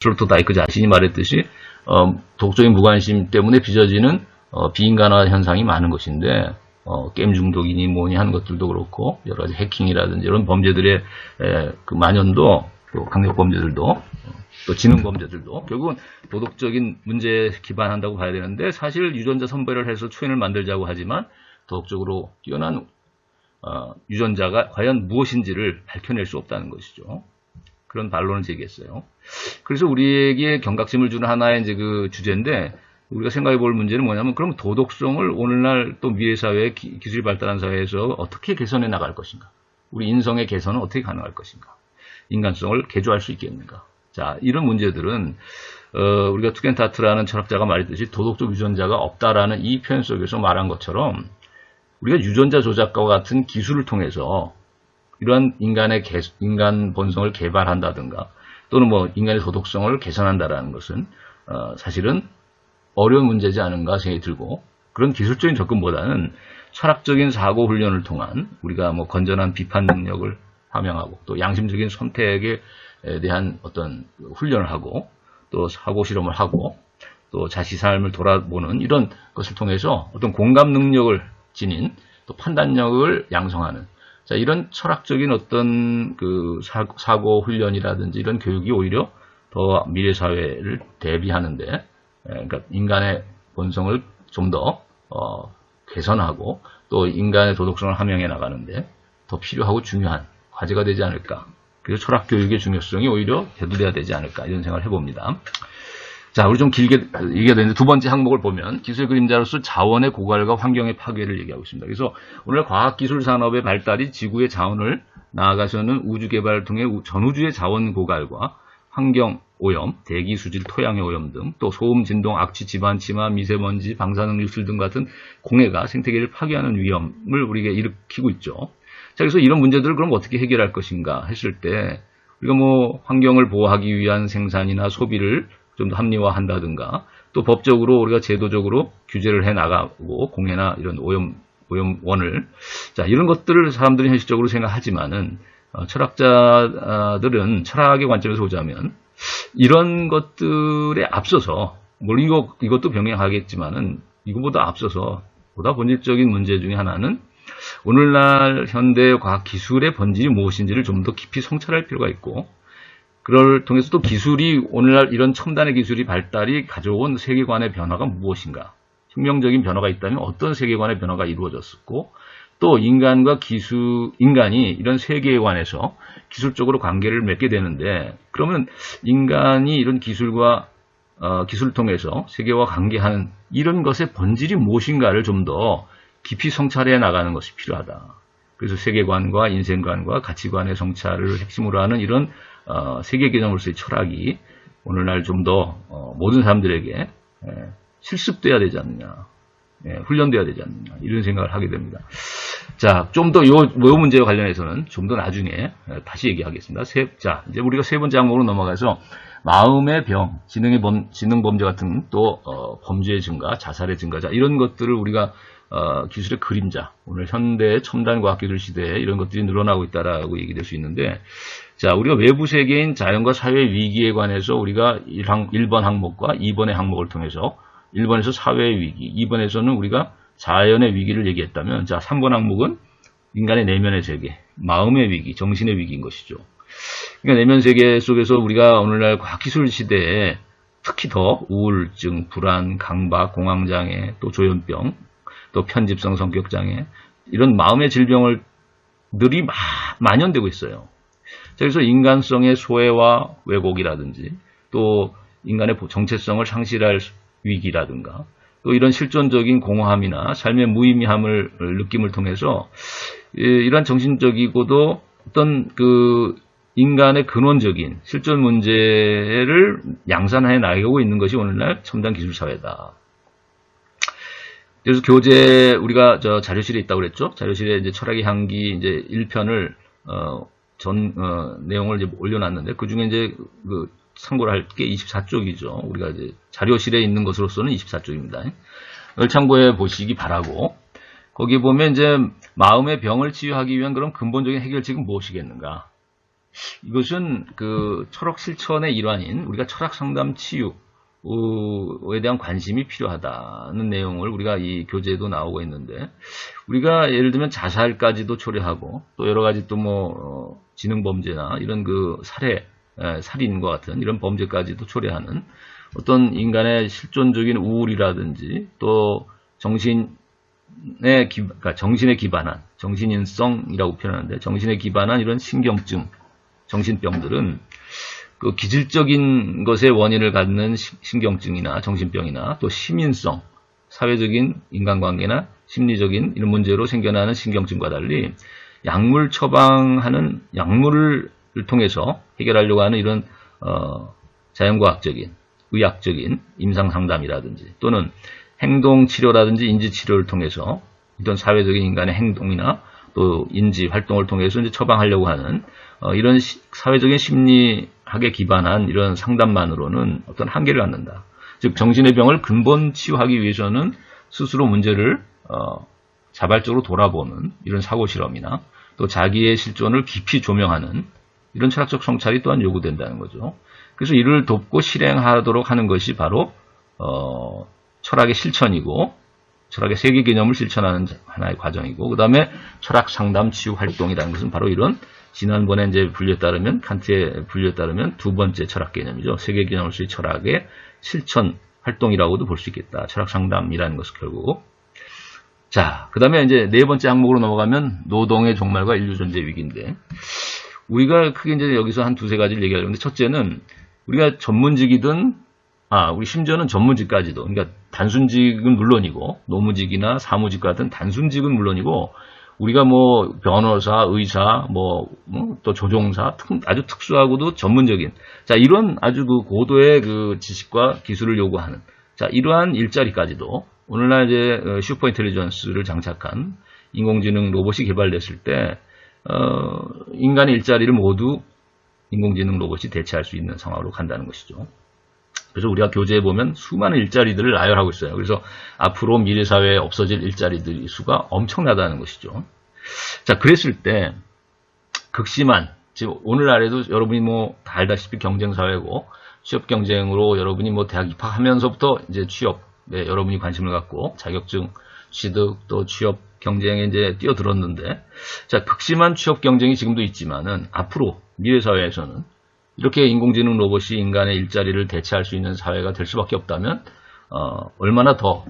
트로토다이크 자신이 말했듯이 어, 독적인 무관심 때문에 빚어지는 어, 비인간화 현상이 많은 것인데 어, 게임 중독이니 뭐니 하는 것들도 그렇고 여러 가지 해킹이라든지 이런 범죄들의 에, 그 만연도 또 강력 범죄들도 어, 또 지능 범죄들도 결국은 도덕적인 문제에 기반한다고 봐야 되는데 사실 유전자 선별을 해서 초인을 만들자고 하지만 도덕적으로 뛰어난 어, 유전자가 과연 무엇인지를 밝혀낼 수 없다는 것이죠. 그런 반론을 제기했어요. 그래서 우리에게 경각심을 주는 하나의 이제 그 주제인데 우리가 생각해 볼 문제는 뭐냐면 그럼 도덕성을 오늘날 또 미래 사회에 기, 술이 발달한 사회에서 어떻게 개선해 나갈 것인가? 우리 인성의 개선은 어떻게 가능할 것인가? 인간성을 개조할 수 있겠는가? 자, 이런 문제들은 어, 우리가 투겐타트라는 철학자가 말했듯이 도덕적 유전자가 없다라는 이 표현 속에서 말한 것처럼 우리가 유전자 조작과 같은 기술을 통해서 이러한 인간의 개, 인간 본성을 개발한다든가 또는 뭐 인간의 도덕성을 개선한다라는 것은 어, 사실은 어려운 문제지 않은가 생각이 들고 그런 기술적인 접근보다는 철학적인 사고 훈련을 통한 우리가 뭐 건전한 비판 능력을 함양하고 또 양심적인 선택에 대한 어떤 훈련을 하고 또 사고 실험을 하고 또 자시 삶을 돌아보는 이런 것을 통해서 어떤 공감 능력을 지닌 또 판단력을 양성하는 자, 이런 철학적인 어떤 그 사고 훈련이라든지 이런 교육이 오히려 더 미래 사회를 대비하는데, 예, 그러니까 인간의 본성을 좀더 어, 개선하고 또 인간의 도덕성을 함양해 나가는데 더 필요하고 중요한 과제가 되지 않을까. 그래서 철학 교육의 중요성이 오히려 대두돼야 되지 않을까 이런 생각을 해봅니다. 자, 우리 좀 길게 얘기가 되는데 두 번째 항목을 보면 기술 그림자로서 자원의 고갈과 환경의 파괴를 얘기하고 있습니다. 그래서 오늘 과학기술 산업의 발달이 지구의 자원을 나아가서는 우주 개발을 통해 전우주의 자원 고갈과 환경 오염, 대기 수질, 토양의 오염 등 또 소음, 진동, 악취, 집안 침하, 미세먼지, 방사능 유출 등 같은 공해가 생태계를 파괴하는 위험을 우리에게 일으키고 있죠. 자, 그래서 이런 문제들을 그럼 어떻게 해결할 것인가 했을 때 우리가 뭐 환경을 보호하기 위한 생산이나 소비를 좀더 합리화한다든가 또 법적으로 우리가 제도적으로 규제를 해 나가고 공해나 이런 오염 오염원을 자 이런 것들을 사람들이 현실적으로 생각하지만은 어, 철학자들은 철학의 관점에서 보자면 이런 것들에 앞서서 물론 이거 이것도 병행하겠지만은 이거보다 앞서서 보다 본질적인 문제 중에 하나는 오늘날 현대 과학 기술의 본질이 무엇인지를 좀 더 깊이 성찰할 필요가 있고 그걸 통해서 또 기술이 오늘날 이런 첨단의 기술이 발달이 가져온 세계관의 변화가 무엇인가? 혁명적인 변화가 있다면 어떤 세계관의 변화가 이루어졌었고 또 인간과 기술 인간이 이런 세계관에서 기술적으로 관계를 맺게 되는데 그러면 인간이 이런 기술과 어, 기술을 통해서 세계와 관계하는 이런 것의 본질이 무엇인가를 좀 더 깊이 성찰해 나가는 것이 필요하다. 그래서 세계관과 인생관과 가치관의 성찰을 핵심으로 하는 이런 어, 세계 개념으로서의 철학이 오늘날 좀더 어, 모든 사람들에게 예, 실습돼야 되지 않느냐, 예, 훈련돼야 되지 않느냐 이런 생각을 하게 됩니다. 자, 좀 더 요, 요 문제와 관련해서는 좀 더 나중에 예, 다시 얘기하겠습니다. 세, 자, 이제 우리가 세 번째 항목으로 넘어가서 마음의 병, 지능의 범, 지능 범죄 같은 또 어, 범죄의 증가, 자살의 증가자 이런 것들을 우리가 어, 기술의 그림자, 오늘 현대 첨단 과학기술 시대에 이런 것들이 늘어나고 있다라고 얘기될 수 있는데, 자, 우리가 외부 세계인 자연과 사회 위기에 관해서 우리가 1번 항목과 2번의 항목을 통해서 1번에서 사회의 위기, 2번에서는 우리가 자연의 위기를 얘기했다면, 자, 3번 항목은 인간의 내면의 세계, 마음의 위기, 정신의 위기인 것이죠. 그러니까 내면 세계 속에서 우리가 오늘날 과학기술 시대에 특히 더 우울증, 불안, 강박, 공황장애, 또 조현병, 또 편집성 성격장애 이런 마음의 질병을 늘이 만연되고 있어요. 그래서 인간성의 소외와 왜곡이라든지 또 인간의 정체성을 상실할 위기라든가 또 이런 실존적인 공허함이나 삶의 무의미함을 느낌을 통해서 이런 정신적이고도 어떤 그 인간의 근원적인 실존 문제를 양산해 나가고 있는 것이 오늘날 첨단 기술 사회다. 그래서 교재 우리가 저 자료실에 있다고 그랬죠. 자료실에 이제 철학의 향기 이제 1편을 어, 전 어, 내용을 이제 올려놨는데 그 중에 이제 그 참고를 할 게 24쪽이죠. 우리가 이제 자료실에 있는 것으로서는 24쪽입니다. 을 참고해 보시기 바라고 거기 보면 이제 마음의 병을 치유하기 위한 그런 근본적인 해결책은 무엇이겠는가? 이것은 그 철학 실천의 일환인 우리가 철학 상담 치유 에 대한 관심이 필요하다는 내용을 우리가 이 교재에도 나오고 있는데 우리가 예를 들면 자살까지도 초래하고 또 여러 가지 또 뭐 지능 범죄나 이런 그 살해 에, 살인과 같은 이런 범죄까지도 초래하는 어떤 인간의 실존적인 우울이라든지 또 정신에 기, 그러니까 정신에 기반한 정신인성이라고 표현하는데 정신에 기반한 이런 신경증 정신병들은 그 기질적인 것의 원인을 갖는 신경증이나 정신병이나 또 시민성, 사회적인 인간관계나 심리적인 이런 문제로 생겨나는 신경증과 달리 약물 처방하는 약물을 통해서 해결하려고 하는 이런 어, 자연과학적인, 의학적인 임상 상담이라든지 또는 행동 치료라든지 인지 치료를 통해서 어떤 사회적인 인간의 행동이나 또 인지 활동을 통해서 이제 처방하려고 하는 어, 이런 시, 사회적인 심리 학에 기반한 이런 상담만으로는 어떤 한계를 갖는다. 즉 정신의 병을 근본 치유하기 위해서는 스스로 문제를 어, 자발적으로 돌아보는 이런 사고 실험이나 또 자기의 실존을 깊이 조명하는 이런 철학적 성찰이 또한 요구된다는 거죠. 그래서 이를 돕고 실행하도록 하는 것이 바로 어, 철학의 실천이고 철학의 세계 개념을 실천하는 하나의 과정이고 그 다음에 철학 상담 치유 활동이라는 것은 바로 이런 지난번에 이제 분류에 따르면 칸트의 분류에 따르면 두 번째 철학 개념이죠. 세계 개념으로서의 철학의 실천 활동이라고도 볼 수 있겠다. 철학 상담이라는 것은 결국 자, 그 다음에 이제 네 번째 항목으로 넘어가면 노동의 종말과 인류 존재 위기인데 우리가 크게 이제 여기서 한 두세 가지를 얘기하려는데 첫째는 우리가 전문직이든 아, 우리 심지어는 전문직까지도 그러니까 단순직은 물론이고 노무직이나 사무직 같은 단순직은 물론이고 우리가 뭐 변호사, 의사, 뭐또 뭐 조종사 아주 특수하고도 전문적인 자 이런 아주 그 고도의 그 지식과 기술을 요구하는 자 이러한 일자리까지도 오늘날 이제 어, 슈퍼 인텔리전스를 장착한 인공지능 로봇이 개발됐을 때 어, 인간의 일자리를 모두 인공지능 로봇이 대체할 수 있는 상황으로 간다는 것이죠. 그래서 우리가 교재에 보면 수많은 일자리들을 나열하고 있어요. 그래서 앞으로 미래 사회에 없어질 일자리들 수가 엄청나다는 것이죠. 자, 그랬을 때 극심한 지금 오늘날에도 여러분이 뭐 다 알다시피 경쟁 사회고 취업 경쟁으로 여러분이 뭐 대학 입학하면서부터 이제 취업에 여러분이 관심을 갖고 자격증 취득 또 취업 경쟁에 이제 뛰어들었는데 자 극심한 취업 경쟁이 지금도 있지만은 앞으로 미래 사회에서는 이렇게 인공지능 로봇이 인간의 일자리를 대체할 수 있는 사회가 될 수밖에 없다면 어, 얼마나 더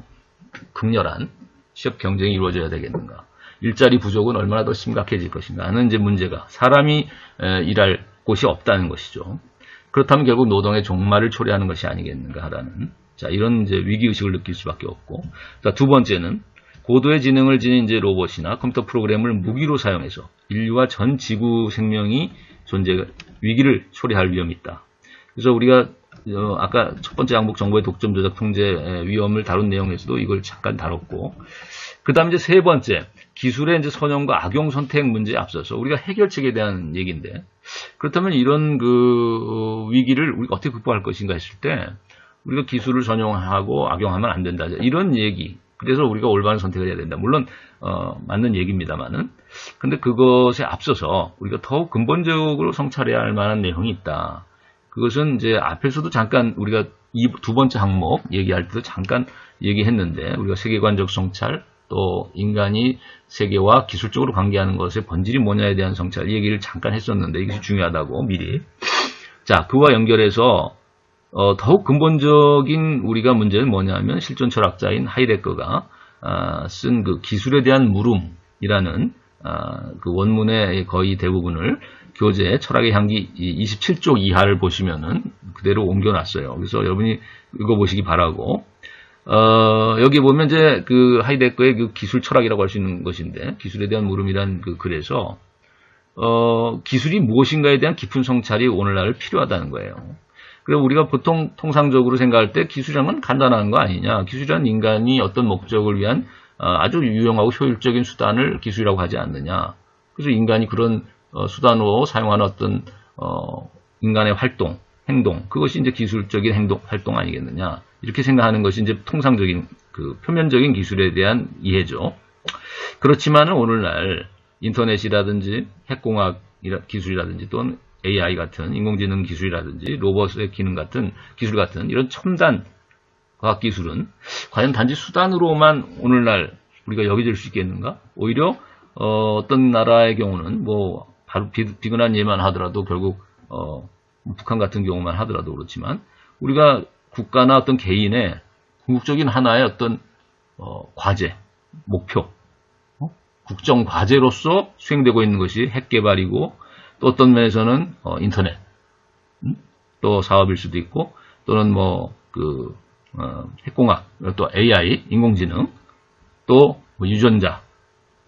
극렬한 취업 경쟁이 이루어져야 되겠는가? 일자리 부족은 얼마나 더 심각해질 것인가 하는 이제 문제가 사람이 에, 일할 곳이 없다는 것이죠. 그렇다면 결국 노동의 종말을 초래하는 것이 아니겠는가 하라는 자 이런 이제 위기 의식을 느낄 수밖에 없고 자두 번째는 고도의 지능을 지닌 이제 로봇이나 컴퓨터 프로그램을 무기로 사용해서 인류와 전 지구 생명이 존재 위기를 초래할 위험이 있다. 그래서 우리가 어, 아까 첫 번째 항목 정보의 독점 조작 통제 위험을 다룬 내용에서도 이걸 잠깐 다뤘고 그 다음 이제 세 번째 기술의 이제 선용과 악용 선택 문제에 앞서서 우리가 해결책에 대한 얘기인데 그렇다면 이런 그 위기를 우리가 어떻게 극복할 것인가 했을 때 우리가 기술을 전용하고 악용하면 안 된다 이런 얘기 그래서 우리가 올바른 선택을 해야 된다. 물론 어, 맞는 얘기입니다만은 근데 그것에 앞서서 우리가 더욱 근본적으로 성찰해야 할 만한 내용이 있다. 그것은 이제 앞에서도 잠깐 우리가 이 두 번째 항목 얘기할 때도 잠깐 얘기했는데 우리가 세계관적 성찰 또 인간이 세계와 기술적으로 관계하는 것의 본질이 뭐냐에 대한 성찰 이 얘기를 잠깐 했었는데 이것이 중요하다고 미리 자 그와 연결해서 어, 더욱 근본적인 우리가 문제는 뭐냐면 실존 철학자인 하이데커가 아, 쓴그 기술에 대한 물음이라는 아, 그 원문의 거의 대부분을 교재 철학의 향기 27쪽 이하를 보시면은 그대로 옮겨놨어요. 그래서 여러분이 읽어보시기 바라고 어, 여기 보면 이제 그 하이데커의 그 기술 철학이라고 할 수 있는 것인데 기술에 대한 물음이란 그 글에서 어, 기술이 무엇인가에 대한 깊은 성찰이 오늘날 필요하다는 거예요. 그리고 우리가 보통 통상적으로 생각할 때 기술이란 간단한 거 아니냐. 기술이란 인간이 어떤 목적을 위한 어, 아주 유용하고 효율적인 수단을 기술이라고 하지 않느냐. 그래서 인간이 그런 어, 수단으로 사용하는 어떤 어, 인간의 활동, 행동, 그것이 이제 기술적인 행동, 활동 아니겠느냐. 이렇게 생각하는 것이 이제 통상적인 그 표면적인 기술에 대한 이해죠. 그렇지만은 오늘날 인터넷이라든지 핵공학 기술이라든지 또는 AI 같은 인공지능 기술이라든지 로봇의 기능 같은 기술 같은 이런 첨단 과학 기술은 과연 단지 수단으로만 오늘날 우리가 여겨질 수 있겠는가? 오히려 어, 떤 나라의 경우는 뭐 바로 비, 비근한 예만 하더라도 결국 어, 북한 같은 경우만 하더라도 그렇지만 우리가 국가나 어떤 개인의 궁극적인 하나의 어떤 어, 과제, 목표, 어? 국정 과제로서 수행되고 있는 것이 핵 개발이고 또 어떤 면에서는 어, 인터넷, 음? 또 사업일 수도 있고 또는 뭐그 어, 핵공학, 또 AI, 인공지능, 또 뭐 유전자,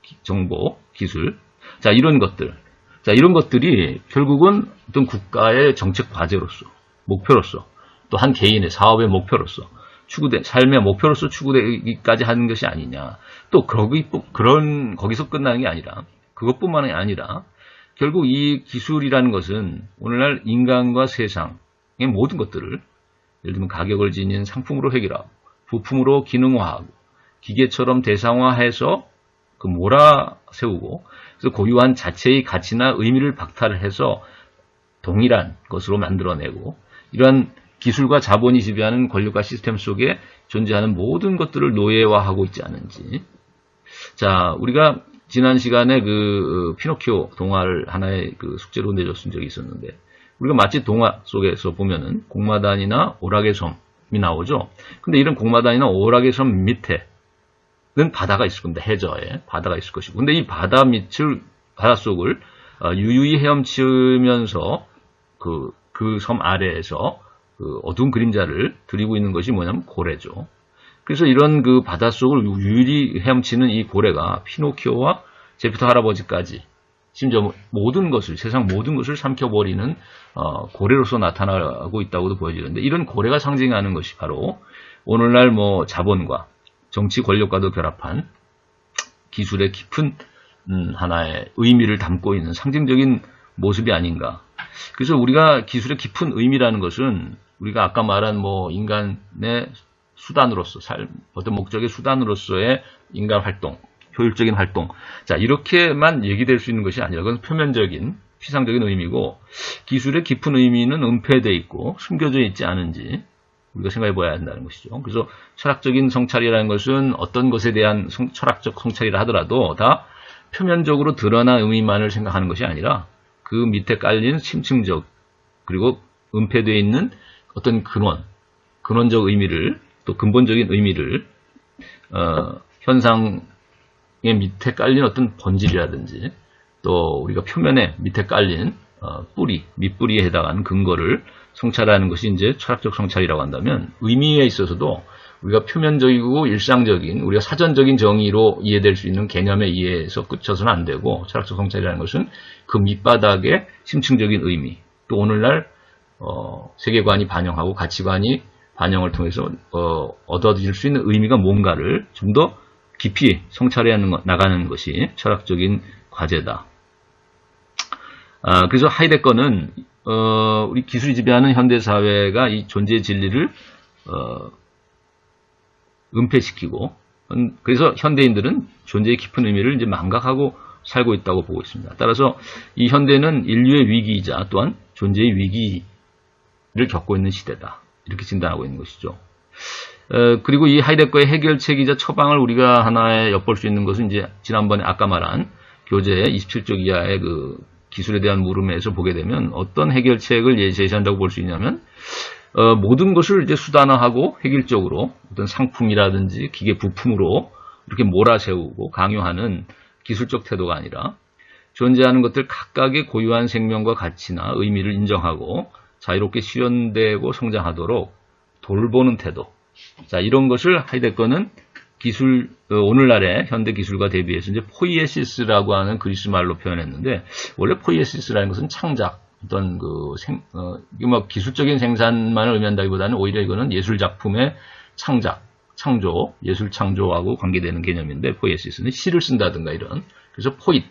기- 정보, 기술, 자 이런 것들, 자 이런 것들이 결국은 어떤 국가의 정책 과제로서, 목표로서, 또 한 개인의 사업의 목표로서 추구된 삶의 목표로서 추구되기까지 하는 것이 아니냐. 또 거기 그런 거기서 끝나는 게 아니라 그것뿐만이 아니라 결국 이 기술이라는 것은 오늘날 인간과 세상의 모든 것들을 예를 들면 가격을 지닌 상품으로 해결하고 부품으로 기능화하고 기계처럼 대상화해서 그 몰아세우고 그래서 고유한 자체의 가치나 의미를 박탈해서 동일한 것으로 만들어내고 이러한 기술과 자본이 지배하는 권력과 시스템 속에 존재하는 모든 것들을 노예화하고 있지 않은지. 자, 우리가 지난 시간에 그 어, 피노키오 동화를 하나의 그 숙제로 내줬은 적이 있었는데 우리가 마치 동화 속에서 보면은 공마단이나 오락의 섬이 나오죠. 근데 이런 공마단이나 오락의 섬 밑에는 바다가 있을 겁니다. 해저에 바다가 있을 것이고. 근데 이 바다 밑을 바다 속을 어, 유유히 헤엄치면서 그 그 섬 아래에서 그 어두운 그림자를 드리고 있는 것이 뭐냐면 고래죠. 그래서 이런 그 바닷속을 유일히 헤엄치는 이 고래가 피노키오와 제피터 할아버지까지 심지어 모든 것을 세상 모든 것을 삼켜버리는 어, 고래로서 나타나고 있다고도 보여지는데 이런 고래가 상징하는 것이 바로 오늘날 뭐 자본과 정치 권력과도 결합한 기술의 깊은 음, 하나의 의미를 담고 있는 상징적인 모습이 아닌가. 그래서 우리가 기술의 깊은 의미라는 것은 우리가 아까 말한 뭐 인간의 수단으로서 삶, 어떤 목적의 수단으로서의 인간 활동, 효율적인 활동. 자, 이렇게만 얘기될 수 있는 것이 아니라 그건 표면적인 피상적인 의미고 기술의 깊은 의미는 은폐되어 있고 숨겨져 있지 않은지 우리가 생각해 봐야 한다는 것이죠. 그래서 철학적인 성찰이라는 것은 어떤 것에 대한 성- 철학적 성찰이라 하더라도 다 표면적으로 드러난 의미만을 생각하는 것이 아니라 그 밑에 깔린 심층적 그리고 은폐되어 있는 어떤 근원, 근원적 의미를 또 근본적인 의미를 어, 현상의 밑에 깔린 어떤 본질이라든지 또 우리가 표면에 밑에 깔린 어, 뿌리, 밑뿌리에 해당하는 근거를 성찰하는 것이 이제 철학적 성찰이라고 한다면 의미에 있어서도 우리가 표면적이고 일상적인 우리가 사전적인 정의로 이해될 수 있는 개념에 의해서 끝쳐서는 안 되고 철학적 성찰이라는 것은 그 밑바닥의 심층적인 의미 또 오늘날 어, 세계관이 반영하고 가치관이 반영을 통해서 어, 얻어질 수 있는 의미가 뭔가를 좀 더 깊이 성찰해 나가는 것이 철학적인 과제다. 아, 그래서 하이데 거는 어, 우리 기술이 지배하는 현대 사회가 이 존재의 진리를 어, 은폐시키고 음, 그래서 현대인들은 존재의 깊은 의미를 이제 망각하고 살고 있다고 보고 있습니다. 따라서 이 현대는 인류의 위기이자 또한 존재의 위기를 겪고 있는 시대다. 이렇게 진단하고 있는 것이죠. 어, 그리고 이 하이데거의 해결책이자 처방을 우리가 하나에 엿볼 수 있는 것은 이제 지난번에 아까 말한 교재 27쪽 이하의 그 기술에 대한 물음에서 보게 되면 어떤 해결책을 예- 제시한다고 볼 수 있냐면 어, 모든 것을 이제 수단화하고 획일적으로 어떤 상품이라든지 기계 부품으로 이렇게 몰아세우고 강요하는 기술적 태도가 아니라 존재하는 것들 각각의 고유한 생명과 가치나 의미를 인정하고 자유롭게 실현되고 성장하도록 돌보는 태도. 자, 이런 것을 하이데거는 기술, 어, 오늘날의 현대 기술과 대비해서 이제 포이에시스라고 하는 그리스 말로 표현했는데, 원래 포이에시스라는 것은 창작, 어떤 그 생, 어, 뭐 기술적인 생산만을 의미한다기보다는 오히려 이거는 예술 작품의 창작, 창조, 예술 창조하고 관계되는 개념인데, 포이에시스는 시를 쓴다든가 이런. 그래서 포잇,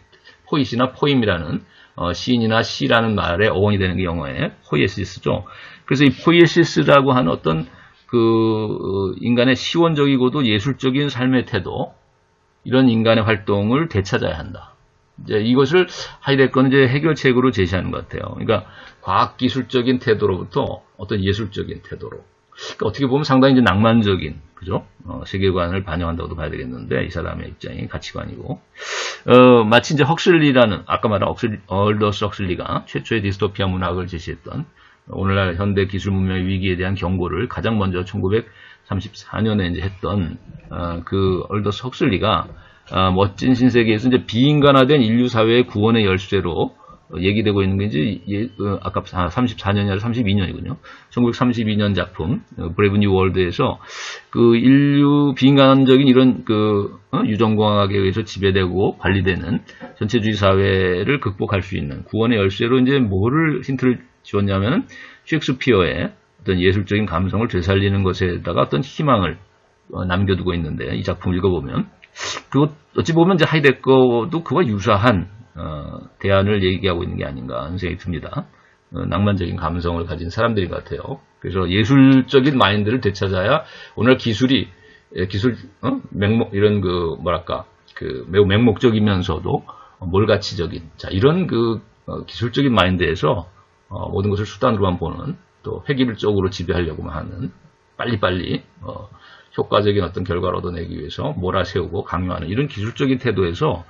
포잇이나 포임이라는 어, 시인이나 시라는 말의 어원이 되는 게 영어에 포이에시스죠. 그래서 이 포이에시스라고 하는 어떤 그 어, 인간의 시원적이고도 예술적인 삶의 태도 이런 인간의 활동을 되찾아야 한다. 이제 이것을 하이데거는 이제 해결책으로 제시하는 것 같아요. 그러니까 과학기술적인 태도로부터 어떤 예술적인 태도로. 그러니까 어떻게 보면 상당히 이제 낭만적인, 그죠? 어, 세계관을 반영한다고도 봐야 되겠는데, 이 사람의 입장이 가치관이고. 어, 마치 이제 헉슬리라는, 아까 말한 헉슬리, 얼더스 헉슬리가 최초의 디스토피아 문학을 제시했던 오늘날 현대 기술 문명의 위기에 대한 경고를 가장 먼저 1934년에 이제 했던 어, 그 얼더스 헉슬리가 어, 멋진 신세계에서 이제 비인간화된 인류 사회의 구원의 열쇠로 어, 얘기되고 있는 게 이제 예, 어, 아까 34년이 아니라 32년이군요. 1932년 작품 브레이브 뉴 월드에서 그 인류 비인간적인 이런 그 어, 유전공학에 의해서 지배되고 관리되는 전체주의 사회를 극복할 수 있는 구원의 열쇠로 이제 뭐를 힌트를 지었냐면 셰익스피어의 어떤 예술적인 감성을 되살리는 것에다가 어떤 희망을 어, 남겨두고 있는데 이 작품 읽어보면 그것 어찌 보면 이제 하이데 거도 그와 유사한 어, 대안을 얘기하고 있는 게 아닌가 하는 생각이 듭니다. 어, 낭만적인 감성을 가진 사람들이 같아요. 그래서 예술적인 마인드를 되찾아야 오늘 기술이 예, 기술 어? 맹목 이런 그 뭐랄까 그 매우 맹목적이면서도 몰가치적인 자 이런 그 어, 기술적인 마인드에서 어, 모든 것을 수단으로만 보는 또 획일적으로 지배하려고만 하는 빨리빨리 어, 효과적인 어떤 결과를 얻어내기 위해서 몰아세우고 강요하는 이런 기술적인 태도에서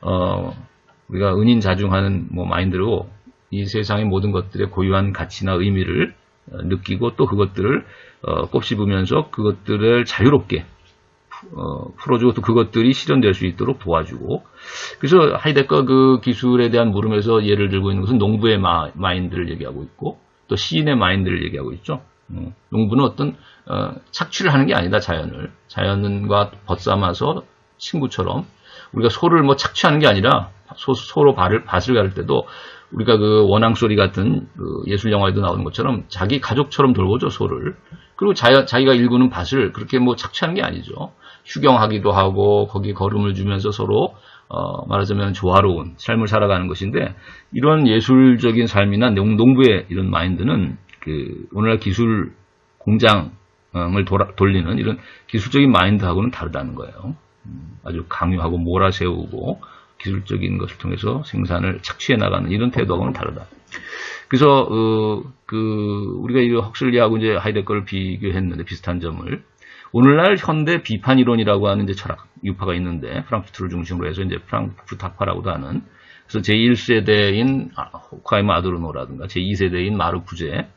어, 우리가 은인자중하는 뭐 마인드로 이 세상의 모든 것들의 고유한 가치나 의미를 어, 느끼고 또 그것들을 어, 꼽씹으면서 그것들을 자유롭게 어, 풀어주고 또 그것들이 실현될 수 있도록 도와주고. 그래서 하이데거 그 기술에 대한 물음에서 예를 들고 있는 것은 농부의 마, 마인드를 얘기하고 있고 또 시인의 마인드를 얘기하고 있죠. 어, 농부는 어떤 어, 착취를 하는 게 아니다 자연을. 자연과 벗삼아서 친구처럼 우리가 소를 뭐 착취하는 게 아니라 소, 소로 발을, 밭을 가를 때도 우리가 그 원앙 소리 같은 그 예술 영화에도 나오는 것처럼 자기 가족처럼 돌보죠 소를. 그리고 자, 자기가 일구는 밭을 그렇게 뭐 착취하는 게 아니죠 휴경하기도 하고 거기 걸음을 주면서 서로 어, 말하자면 조화로운 삶을 살아가는 것인데 이런 예술적인 삶이나 농, 농부의 이런 마인드는 그 오늘날 기술 공장을 돌아, 돌리는 이런 기술적인 마인드하고는 다르다는 거예요. 음, 아주 강요하고 몰아세우고 기술적인 것을 통해서 생산을 착취해 나가는 이런 태도하고는 다르다. 그래서 어, 그 우리가 이 헉슬리하고 이제 하이데거를 비교했는데 비슷한 점을 오늘날 현대 비판 이론이라고 하는 이제 철학 유파가 있는데 프랑크푸르트를 중심으로 해서 이제 프랑크푸르트 학파라고도 하는 그래서 제1세대인 호카이마 아도르노라든가 제2세대인 마르쿠제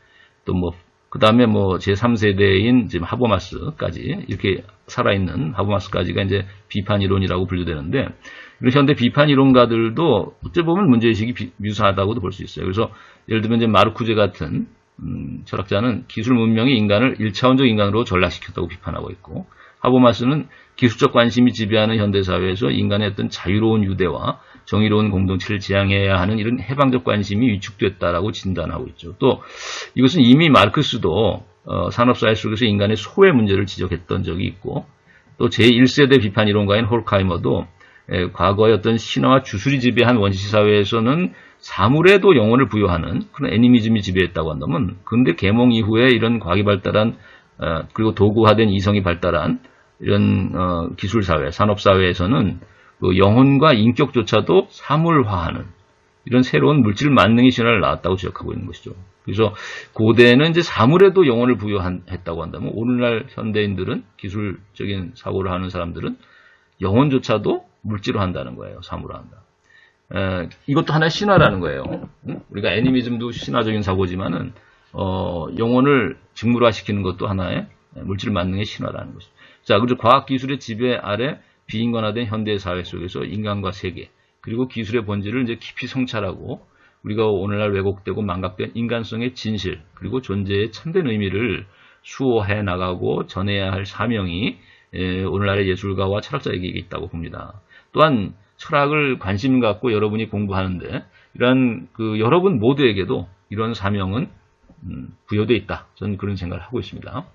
또 뭐 그 다음에 뭐 제3세대인 지금 하버마스까지 이렇게 살아있는 하버마스까지가 이제 비판 이론이라고 분류되는데 이런 현대 비판 이론가들도 어찌 보면 문제의식이 비, 유사하다고도 볼 수 있어요. 그래서 예를 들면 이제 마르쿠제 같은 음, 철학자는 기술 문명이 인간을 1차원적 인간으로 전락시켰다고 비판하고 있고 하버마스는 기술적 관심이 지배하는 현대사회에서 인간의 어떤 자유로운 유대와 정의로운 공동체를 지향해야 하는 이런 해방적 관심이 위축됐다라고 진단하고 있죠. 또 이것은 이미 마르크스도 어, 산업사회 속에서 인간의 소외 문제를 지적했던 적이 있고 또 제1세대 비판 이론가인 홀카이머도 에, 과거의 어떤 신화와 주술이 지배한 원시 사회에서는 사물에도 영혼을 부여하는 그런 애니미즘이 지배했다고 한다면 근데 계몽 이후에 이런 과학이 발달한 어, 그리고 도구화된 이성이 발달한 이런 어, 기술 사회, 산업 사회에서는 그 영혼과 인격조차도 사물화하는 이런 새로운 물질 만능의 신화를 나왔다고 지적하고 있는 것이죠. 그래서 고대는 이제 사물에도 영혼을 부여했다고 한다면 오늘날 현대인들은 기술적인 사고를 하는 사람들은 영혼조차도 물질로 한다는 거예요. 사물화 한다. 에, 이것도 하나의 신화라는 거예요. 응? 우리가 애니미즘도 신화적인 사고지만은 어, 영혼을 직물화시키는 것도 하나의 물질 만능의 신화라는 것이죠. 자, 그리고 과학 기술의 지배 아래 비인간화된 현대 사회 속에서 인간과 세계, 그리고 기술의 본질을 이제 깊이 성찰하고 우리가 오늘날 왜곡되고 망각된 인간성의 진실, 그리고 존재의 참된 의미를 수호해 나가고 전해야 할 사명이 오늘날의 예술가와 철학자에게 있다고 봅니다. 또한 철학을 관심 갖고 여러분이 공부하는데 이러한 그 여러분 모두에게도 이런 사명은 음, 부여되어 있다. 저는 그런 생각을 하고 있습니다.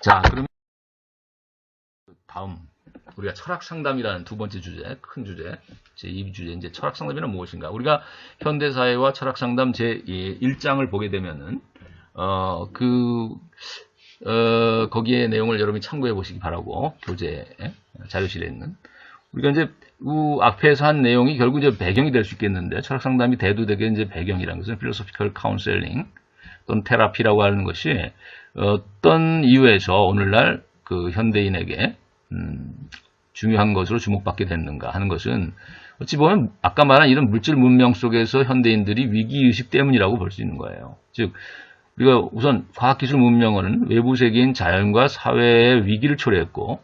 자, 그러면 다음 우리가 철학 상담이라는 두 번째 주제, 큰 주제, 제 2주제 이제 철학 상담이란 무엇인가? 우리가 현대 사회와 철학 상담 제 1장을 보게 되면은 어, 그 어, 거기에 내용을 여러분이 참고해 보시기 바라고 교재 자료실에 있는 우리가 이제 우 앞에서 한 내용이 결국 이제 배경이 될 수 있겠는데 철학 상담이 대두되게 이제 배경이라는 것은 필로소피컬 카운셀링 또는 테라피라고 하는 것이 어떤 이유에서 오늘날 그 현대인에게 음, 중요한 것으로 주목받게 됐는가 하는 것은 어찌 보면 아까 말한 이런 물질 문명 속에서 현대인들이 위기의식 때문이라고 볼 수 있는 거예요. 즉 우리가 우선 과학기술 문명은 외부 세계인 자연과 사회의 위기를 초래했고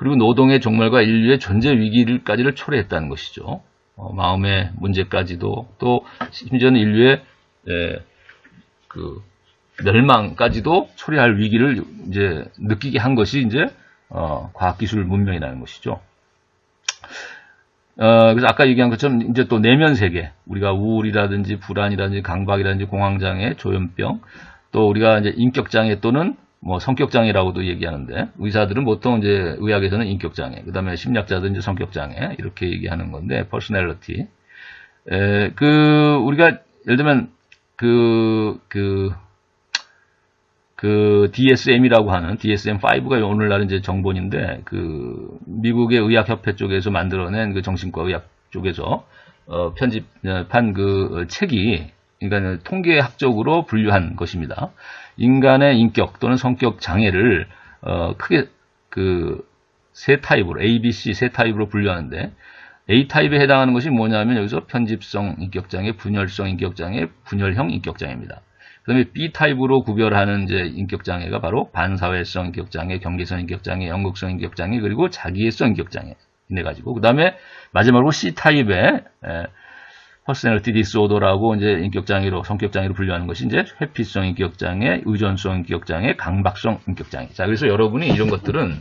그리고 노동의 종말과 인류의 존재 위기를까지를 초래했다는 것이죠. 어, 마음의 문제까지도 또 심지어는 인류의 예, 그 멸망까지도 초래할 위기를 이제 느끼게 한 것이 이제 어, 과학기술 문명이라는 것이죠. 어, 그래서 아까 얘기한 것처럼 이제 또 내면 세계, 우리가 우울이라든지 불안이라든지 강박이라든지 공황장애, 조현병, 또 우리가 이제 인격장애 또는 뭐 성격장애라고도 얘기하는데 의사들은 보통 이제 의학에서는 인격장애, 그 다음에 심리학자들은 이제 성격장애 이렇게 얘기하는 건데 퍼스널리티. 에, 그 우리가 예를 들면 그 그, 그 DSM이라고 하는 DSM-5가 오늘날 이제 정본인데 그 미국의 의학협회 쪽에서 만들어낸 그 정신과 의학 쪽에서 어, 편집한 그 책이 그러니까 통계학적으로 분류한 것입니다. 인간의 인격 또는 성격 장애를 어, 크게 그 세 타입으로 A, B, C 세 타입으로 분류하는데 A 타입에 해당하는 것이 뭐냐면 여기서 편집성 인격장애, 분열성 인격장애, 분열형 인격장애입니다. 그다음에 B 타입으로 구별하는 이제 인격장애가 바로 반사회성 인격장애, 경계성 인격장애, 연극성 인격장애 그리고 자기애성 인격장애 이네 가지고 그다음에 마지막으로 C 타입의 퍼스널티 디스오더라고 이제 인격장애로 성격장애로 분류하는 것이 이제 회피성 인격장애, 의존성 인격장애, 강박성 인격장애. 자, 그래서 여러분이 이런 것들은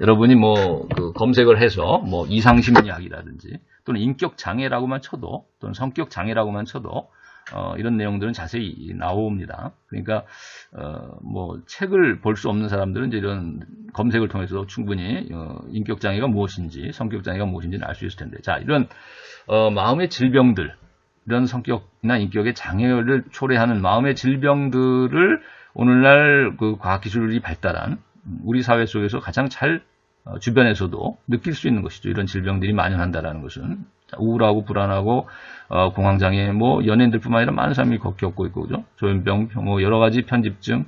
여러분이 뭐 그 검색을 해서 뭐 이상심리학이라든지 또는 인격장애라고만 쳐도 또는 성격장애라고만 쳐도 어, 이런 내용들은 자세히 나옵니다. 그러니까 어, 뭐 책을 볼 수 없는 사람들은 이제 이런 검색을 통해서 충분히 어, 인격 장애가 무엇인지 성격 장애가 무엇인지는 알 수 있을 텐데, 자 이런 어, 마음의 질병들, 이런 성격이나 인격의 장애를 초래하는 마음의 질병들을 오늘날 그 과학기술이 발달한 우리 사회 속에서 가장 잘 어, 주변에서도 느낄 수 있는 것이죠. 이런 질병들이 만연한다라는 것은 우울하고 불안하고 어, 공황장애, 뭐 연예인들뿐만 아니라 많은 사람이 겪고 있고 그죠. 조현병, 뭐 여러 가지 편집증,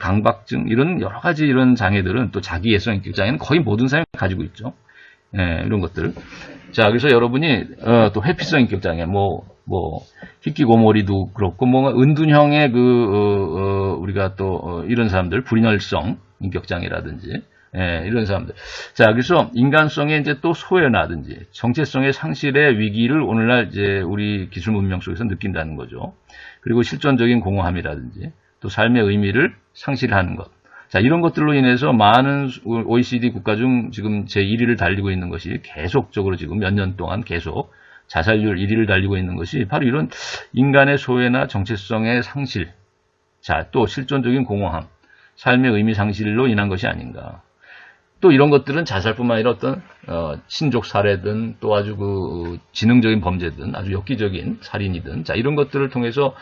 강박증 이런 여러 가지 이런 장애들은 또 자기 예성 인격 장애는 거의 모든 사람이 가지고 있죠. 예, 이런 것들. 자, 그래서 여러분이 어, 또 회피성 인격 장애, 뭐 뭐 희귀고모리도 그렇고 뭔가 은둔형의 그 어, 어, 우리가 또 어, 이런 사람들 불인혈성 인격 장애라든지 예, 이런 사람들. 자, 그래서 인간성의 이제 또 소외나든지 정체성의 상실의 위기를 오늘날 이제 우리 기술 문명 속에서 느낀다는 거죠. 그리고 실존적인 공허함이라든지 또 삶의 의미를 상실하는 것. 자, 이런 것들로 인해서 많은 OECD 국가 중 지금 제 1위를 달리고 있는 것이 계속적으로 지금 몇 년 동안 계속 자살률 1위를 달리고 있는 것이 바로 이런 인간의 소외나 정체성의 상실. 자, 또 실존적인 공허함. 삶의 의미 상실로 인한 것이 아닌가. 또 이런 것들은 자살뿐만 아니라 어떤 어, 신족 살해든 또 아주 그 지능적인 범죄든 아주 엽기적인 살인이든 자 이런 것들을 통해서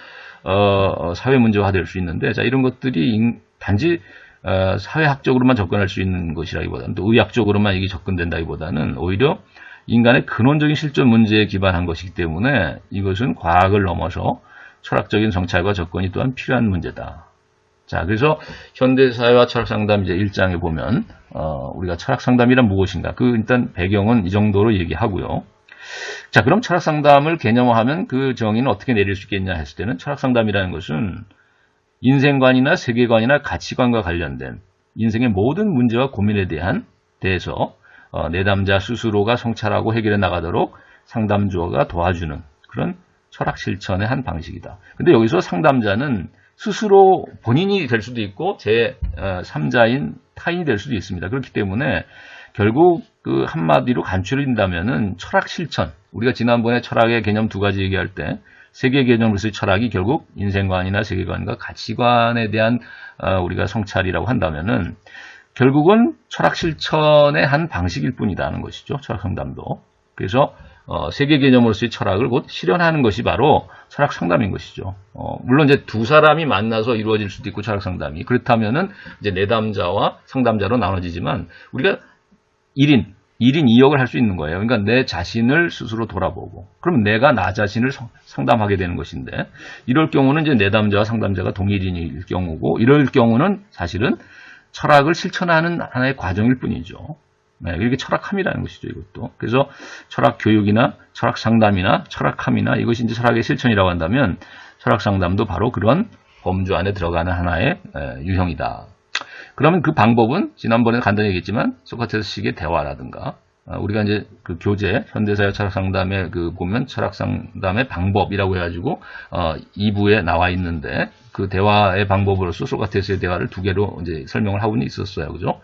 어, 사회 문제화 될 수 있는데 자 이런 것들이 인, 단지 어, 사회학적으로만 접근할 수 있는 것이라기보다는 또 의학적으로만 이게 접근된다기보다는 오히려 인간의 근원적인 실존 문제에 기반한 것이기 때문에 이것은 과학을 넘어서 철학적인 성찰과 접근이 또한 필요한 문제다. 자, 그래서 현대사회와 철학상담 이제 1장에 보면, 어, 우리가 철학상담이란 무엇인가? 그 일단 배경은 이 정도로 얘기하고요. 자, 그럼 철학상담을 개념화하면 그 정의는 어떻게 내릴 수 있겠냐 했을 때는 철학상담이라는 것은 인생관이나 세계관이나 가치관과 관련된 인생의 모든 문제와 고민에 대한 대해서 어, 내담자 스스로가 성찰하고 해결해 나가도록 상담주어가 도와주는 그런 철학 실천의 한 방식이다. 근데 여기서 상담자는 스스로 본인이 될 수도 있고 제 3자인 타인이 될 수도 있습니다. 그렇기 때문에 결국 그 한마디로 간추린다면은 철학 실천. 우리가 지난번에 철학의 개념 두 가지 얘기할 때 세계 개념으로서의 철학이 결국 인생관이나 세계관과 가치관에 대한 어, 우리가 성찰이라고 한다면은 결국은 철학 실천의 한 방식일 뿐이다는 것이죠. 철학 상담도. 그래서 어, 세계 개념으로서의 철학을 곧 실현하는 것이 바로 철학 상담인 것이죠. 어, 물론 이제 두 사람이 만나서 이루어질 수도 있고 철학 상담이 그렇다면은 이제 내담자와 상담자로 나눠지지만 우리가 1인 1인 2역을 할 수 있는 거예요. 그러니까 내 자신을 스스로 돌아보고, 그럼 내가 나 자신을 성- 상담하게 되는 것인데, 이럴 경우는 이제 내담자와 상담자가 동일인일 경우고, 이럴 경우는 사실은 철학을 실천하는 하나의 과정일 뿐이죠. 네, 이게 철학함이라는 것이죠, 이것도. 그래서 철학 교육이나 철학 상담이나 철학함이나 이것이 이제 철학의 실천이라고 한다면, 철학 상담도 바로 그런 범주 안에 들어가는 하나의 에, 유형이다. 그러면 그 방법은 지난번에 간단히 얘기했지만 소크라테스식의 대화라든가 어, 우리가 이제 그 교재 현대사회 철학 상담에 그 보면 철학 상담의 방법이라고 해가지고 어 2부에 나와 있는데 그 대화의 방법으로서 소크라테스의 대화를 두 개로 이제 설명을 하고는 있었어요, 그죠?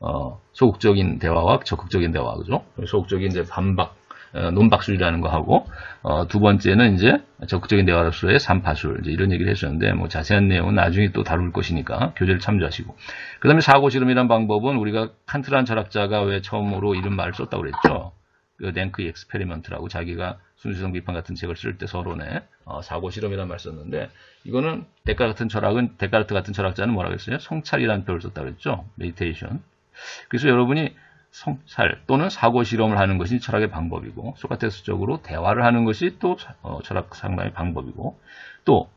어 소극적인 대화와 적극적인 대화, 그죠? 소극적인 이제 반박 어, 논박술이라는 거 하고 어, 두 번째는 이제 적극적인 대화로서의 삼파술. 이런 얘기를 했었는데 뭐 자세한 내용은 나중에 또 다룰 것이니까 교재를 참조하시고. 그 다음에 사고 실험이라는 방법은 우리가 칸트란 철학자가 왜 처음으로 이런 말을 썼다고 그랬죠? 그 랭크 엑스페리먼트라고 자기가 순수성 비판 같은 책을 쓸 때 서론에 어, 사고 실험이라는 말을 썼는데 이거는 데카 같은 철학은 데카르트 같은 철학자는 뭐라고 했어요? 성찰이라는 표현을 썼다고 그랬죠? 메디테이션 그래서 여러분이 성찰 또는 사고 실험을 하는 것이 철학의 방법이고 소크라테스적으로 대화를 하는 것이 또 어, 철학 상담의 방법이고 또